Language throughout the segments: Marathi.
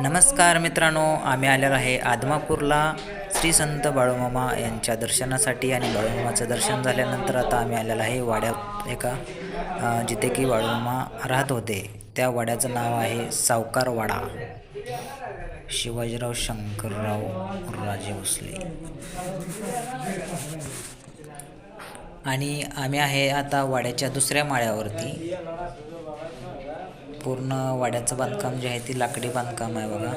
नमस्कार मित्रांनो आम्ही आलेलो आहे आदमापूरला. श्री संत बाळूमामा यांच्या दर्शनासाठी आणि बाळूमामाचं दर्शन झाल्यानंतर आता आम्ही आलेलो आहे वाड्यात एका जिथे की बाळूमामा राहत होते. त्या वाड्याचं नाव आहे सावकार वाडा शिवाजीराव शंकरराव राजे भोसले. आणि आम्ही आहे आता वाड्याच्या दुसऱ्या माळ्यावरती. पूर्ण वाड्याचं बांधकाम जे आहे ते लाकडी बांधकाम आहे बघा.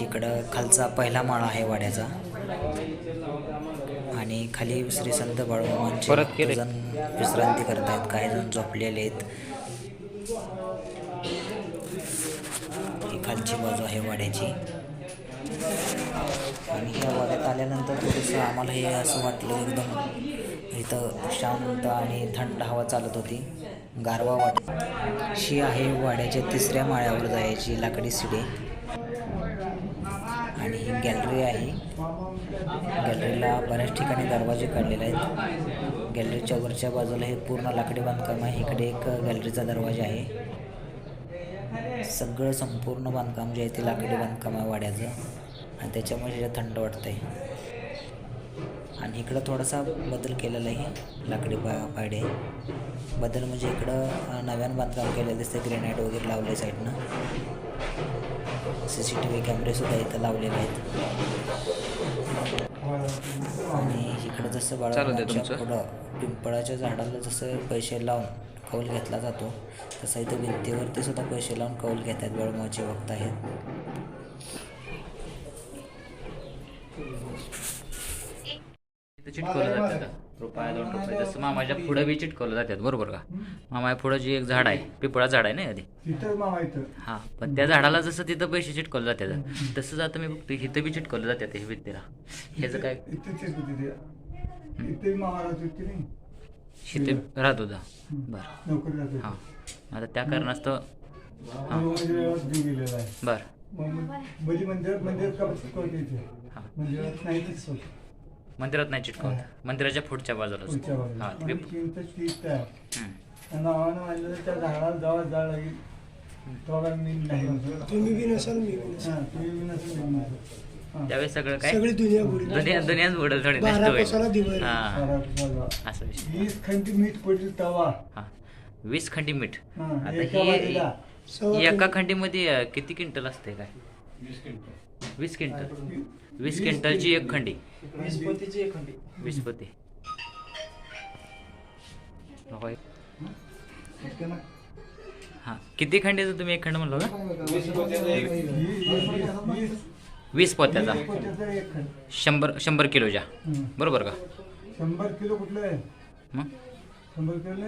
इकडं खालचा पहिला माळा आहे वाड्याचा. आणि खाली श्री संत बाळूमामांचे जण विश्रांती करत आहेत काही जण झोपलेले आहेत. ही खालची बाजू आहे वाड्याची. आणि ह्या वाड्यात आल्यानंतर थोडंसं आम्हाला हे असं वाटलं एकदम इथं शांत आणि थंड हवा चालत होती. गारवा वाट शी आहे वाड्याच्या तिसऱ्या माळ्यावर जायची लाकडी शिडी. आणि ही गॅलरी आहे. गॅलरीला बऱ्याच ठिकाणी दरवाजे काढलेले आहेत. गॅलरीच्या वरच्या बाजूला हे पूर्ण लाकडी बांधकाम आहे. इकडे एक गॅलरीचा दरवाजा आहे. सगळं संपूर्ण बांधकाम जे आहे ते लाकडी बांधकाम आहे वाड्याचं. आणि त्याच्यामुळे थंड वाटतं आहे आणि इकडं थोडासा बदल केलेला आहे लाकडी पा पायडे बदल म्हणजे इकडं नव्यानं बांधकाम केलेलं दिसतं ग्रेनाईट वगैरे लावले साईडनं. सी सी टी व्ही कॅमेरेसुद्धा इथं लावलेले आहेत. आणि इकडं जसं बाळाच्या पुढं पिंपळाच्या झाडाला जसं पैसे लावून कौल घेतला जातो तसं इथं भिंतीवरती सुद्धा पैसे लावून कौल घेत आहेत बाळूमाचे वक्त आहेत. तिथं चिटकवलं जातं का? रुपया दोन रुपये. जसं मामाच्या पुढं बी चिटकवलं जातात बरोबर का? मामाच्या पुढं जी एक झाड आहे पिपळा झाड आहे ना आधी? हा पण त्या झाडाला जसं तिथं पैसे चिटकवलं जातात. तसं जातं मी बघतो इथं बी चिटकवलं जातात हे भित्तीला ह्याचं काय? ते. शिते राहत होता बरं. हां. आता त्या कारणास्तव म्हणजे बरं. बली मंदिरात मंदिरात हां. मंदिरात नाही चिटकवत. मंदिराच्या पुढच्या हां बाजूला. ते आणि चिंच तीच आहे हम्म. आणि नावानं म्हणलं तर त्या झाडाला जेव्हा जाळ लागेल तेव्हा मी नाही. म्हणतो. तुम्ही बी नसाल मी बी नसाल. हां, तुम्ही बी नसेल मी म्हणतो. हां. त्यावेळेस सगळं काय? सगळी दुनिया बुडी दुनिया दुनियाच बुडेल थोडी बारा नष्ट कोसाला होईल दिवाळी. हां. असं विषय. वीस खंडी मीठ पडली तवा. हां. वीस खंडी मीठ. हां, आता एका ही वाटीला. सव्वा एका खंडीमध्ये अं, किती क्विंटल असते काय? वीस क्विंटल. वीस क्विंटलची एक खंडी. वीस पोतीची एक खंडी. वीस. हा. किती खंडीचं तुम्ही एक खंड म्हणलो का वीस- वीस- वीस- वीस पोत्याचा वीस. शंभर शंभर किलोच्या. बरोबर का? शंभर किलो कुठलं आहे? मग? शंभर किलो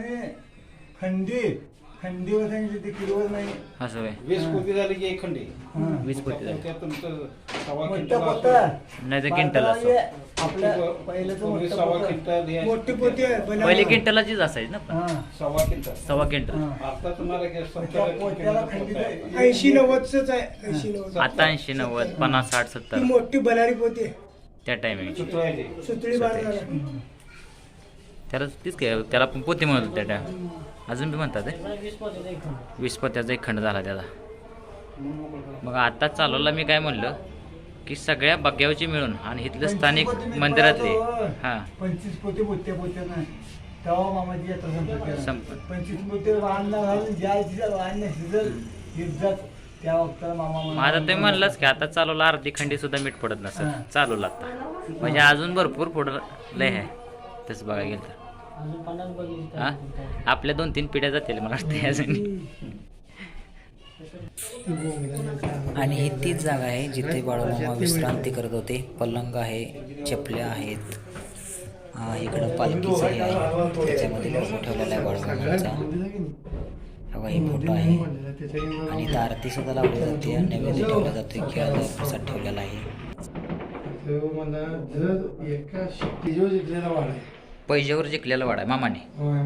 खंडी. खंडीवर सांगितलं ते किलोवर नाही असं वीस पोती झाली की एक खंडी हां. वीस पोते झाले तुमचं सव्वा मोठं क्विंटल पोतं. असतं. नाही तर क्विंटल पातळ असं आहे. आपलं पहिलं पूर्वी सव्वा क्विंटल हे मोठी पोती आहे पहिले बनावट. क्विंटलाचीच असायची ना पण सव्वा क्विंटल सव्वा क्विंटल आता तुम्हाला काय त्या सत्तर पोत्याला क्विंटल खंडीत पोतं आहे. आहे. ऐंशी नव्वदच आहे ऐंशी नव्वद आता ऐंशी नव्वद पन्नास साठ ती सत्तर मोठी बनारी पोती आहे. त्या टायमिंग सुतळायची. सुतळी त्याला तीच काय त्याला पण पोते म्हणत होते त्या time. अजून बी म्हणतात हे? वीस पोत्याचा एक खंड झाला त्याचा. मग आता चालवला मी काय म्हणलं की सगळ्या बग्यावची मिळून आणि इथलं स्थानिक मंदिरातले मी हां. पंचवीस पोते पोत्या पोत्या नाही. तेव्हा मामाची यात्रा संपत संपत. पंचवीस पोते वाहनला घालून ज्या शिजल वाहन शिजल इज्जत त्या वक्ताला मामा मग आता ते म्हणलंच की आता चालवला अर्धी खंडी सुद्धा मीठ पडत नसत हां. चालवला आता. म्हणजे अजून भरपूर पुढं लय आहे. तसं बघायला गेलं तर. हा? आपल्या दोन तीन पिढ्या जातील मला वाटतं अजून आणि ही तीच जागा आहे जिथे बाळूमामा विश्रांती करत होते. पलंग आहे चपल्या आहेत इकडं पालखीचं हे आहे. त्याच्यामध्ये लोगो ठेवलेला आहे बाळूमामाचा हा बघा, ही फोटो आहे. आणि इथं आरती सुद्धा लावली जाते आणि नैवेद्य ठेवला जातो खेळाचा प्रसाद ठेवलेला आहे. मला जर एका वाढ आहे. पैजावर जिंकलेला वाडा आहे मामाने. होय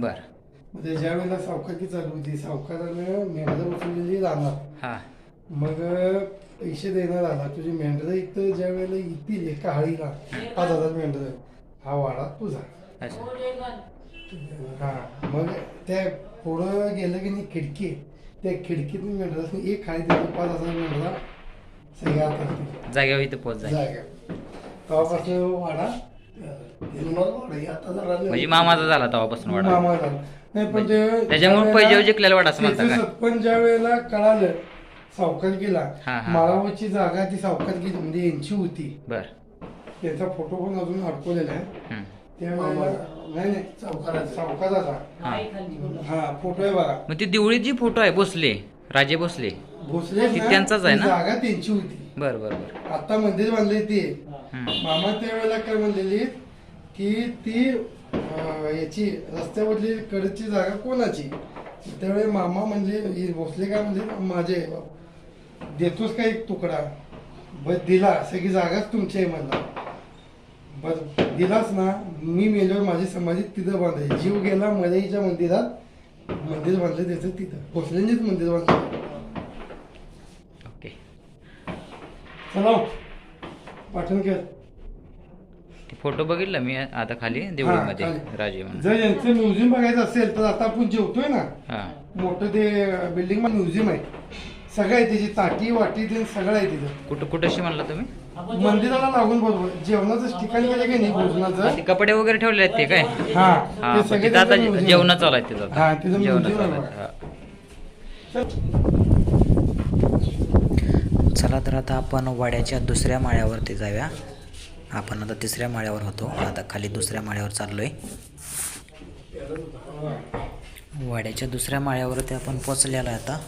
बर. म्हणजे ज्या वेळेला सावकाकी चालू होती सावकारानं मेंढरं उचललेली राहणार हा. मग पैसे देणार आला तुझी मेंढरं इथं ज्या वेळेला येतील एका हाळीला पाच हजार मेंढरं. हा वाडा तुझा. हा. मग त्या पुढं गेलं की नाही खिडकी. त्या खिडकीतून मेंढरा एक खाली देतो पाच हजार मेंढरा सगळ्या आता जागेवर इथं पोच जाईल. जागा तेव्हापासून वाडा म्हणजे मामाचा झाला तेव्हापासून वाडा मामा झाला. नाही पण ते त्याच्यामुळे वेळेला- जिंकलेला वाडा असं म्हणता त्याचं का? सरपंच ज्या वेळेला कळालं सावकार गेला हा, हा. माळावरची जागा ती सावकार गेली म्हणजे यांची होती बर त्याचा फोटो पण अजून अडकवलेला आहे हम्म. त्यावेळेला नाही नाही सावकाराचा सावकाराचा हा. हा फोटो आहे बघा मग ती देवळीत जी फोटो आहे भोसले राजे भोसले भोसले ती त्यांचाच आहे ना? जागा त्यांची होती बर बर बर आता मंदिर बांधले ते. मामा त्यावेळेला काय म्हणलेली की ती याची रस्त्यावरली कडची जागा कोणाची? त्यावेळी मामा म्हणले हे भोसले काय म्हणले? माझे देतोस का एक तुकडा? बस दिला. सगळी जागाच तुमची आहे म्हणला. बस दिलास ना. मी मेल्यावर माझी समाधी तिथं बांधायची जीव गेला मलाईच्या मंदिरात. मंदिर बांधलं त्याचं तिथं. भोसल्यांचीच मंदिर बांधलं. ओके. चला पाठवून ते फोटो बघितला मी आता खाली देवळीमध्ये खाली. राजे म्हणून. जर यांचं म्युझियम बघायचं असेल तर आता आपण जेवतोय ना. हा. मोठं ते बिल्डिंगमध्ये म्युझियम आहे. सगळं आहे त्याची ताटी वाटी ते सगळं आहे तिथं. कुठं कुठंशी म्हणला तुम्ही? मंदिराला लागून बरोबर जेवणाचं ठिकाण गेलं की नाही भोजनाचं? ते कपडे वगैरे ठेवले आहेत ते काय? हा हा ते पण सगळे तिथं आता त्याचं museum जेवण. चालू तिथं हा, आता. तिथं जेवणं museum चालू आहे. आहेत, हा. चला. चला तर आता आपण वाड्याच्या दुसऱ्या माळ्यावरती जाऊया. आपण आता तिसऱ्या माळ्यावर होतो. आता खाली दुसऱ्या माळ्यावर चाललो आहे वाड्याच्या दुसऱ्या माळ्यावरती आपण पोचलेलो आहे आता.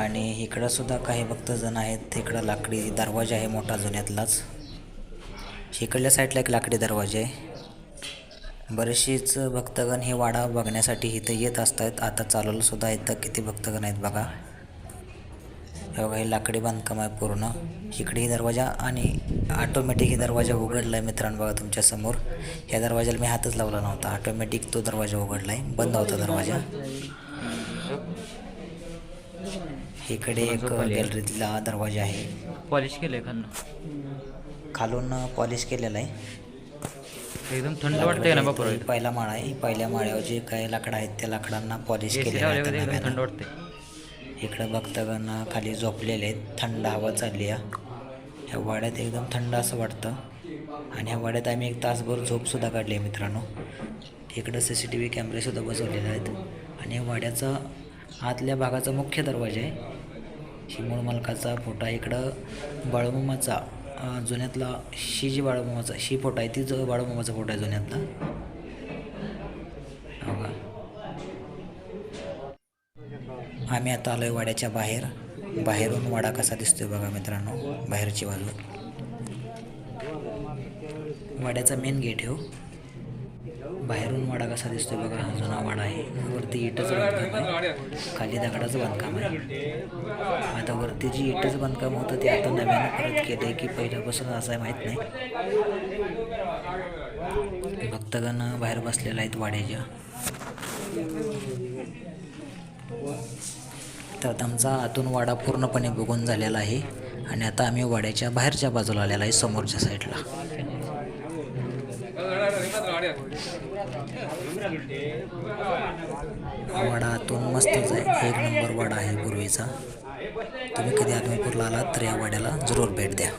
आणि इकडं सुद्धा काही भक्तजण आहेत. इकडं लाकडी दरवाजा आहे मोठा जुन्यातलाच. इकडल्या साईडला एक लाकडी दरवाजा आहे. बरेचसेच भक्तगण हे वाडा बघण्यासाठी इथं येत असतात. आता चालवलं सुद्धा इथं किती भक्तगण आहेत बघा. हे बघा हे लाकडी बांधकाम आहे पूर्ण. इकडे ही दरवाजा आणि ऑटोमॅटिक ही दरवाजा उघडला आहे मित्रांनो बघा तुमच्यासमोर. या दरवाजाला मी हातच लावला नव्हता. ऑटोमॅटिक तो दरवाजा उघडला आहे बंद होता दरवाजा. इकडे एक गॅलरीतला दरवाजा आहे. पॉलिश केलंय खालनं खालून पॉलिश केलेला आहे. एकदम थंड वाटतंय ना बापर. पहिला माळा आहे. पहिल्या माळ्यावर जे काही लाकडं आहेत त्या लाकडांना पॉलिश केलेलं आहे. थंड वाटतंय. इकडं भक्तगण खाली झोपलेले आहेत. थंड हवा चालली आहे. ह्या वाड्यात एकदम थंड असं वाटतं. आणि ह्या वाड्यात आम्ही एक तासभर झोपसुद्धा काढली आहे मित्रांनो. इकडं सी सी टी व्ही कॅमेरेसुद्धा बसवलेले आहेत. आणि या वाड्याचा आतल्या भागाचा मुख्य दरवाजा आहे. शिमूळ मालकाचा फोटो आहे. इकडं बाळूमामाचा जुन्यातला शी जी बाळूमामाचा शी फोटो आहे. ती जो बाळूमामाचा फोटो आहे जुन्यातला हो का आम्ही आता आलोय वाड्याच्या बाहेर. बाहेरून वाडा कसा दिसतोय बघा मित्रांनो. बाहेरची बाजू. वाड्याचा मेन गेट हो. बाहेरून वाडा कसा दिसतोय बघा. हा जुना वाडा आहे. वरती इटच बांधकाम आहे. खाली दगडाचं बांधकाम आहे. आता वरती जी इटच बांधकाम होतं ते आता नव्यानं परत केलं आहे की पहिल्यापासून असं आहे माहीत नाही. भक्तगण बाहेर बसलेला आहेत वाड्याच्या. तर आता आमचा आतून वाडा पूर्णपणे बघून झालेला आहे आणि आता आम्ही वाड्याच्या बाहेरच्या बाजूला आलेला आहे समोरच्या साईडला. वाडा आतून मस्तच आहे एक नंबर वाडा आहे पूर्वीचा. तुम्ही कधी आत्मपूरला आलात तर या वाड्याला जरूर भेट द्या.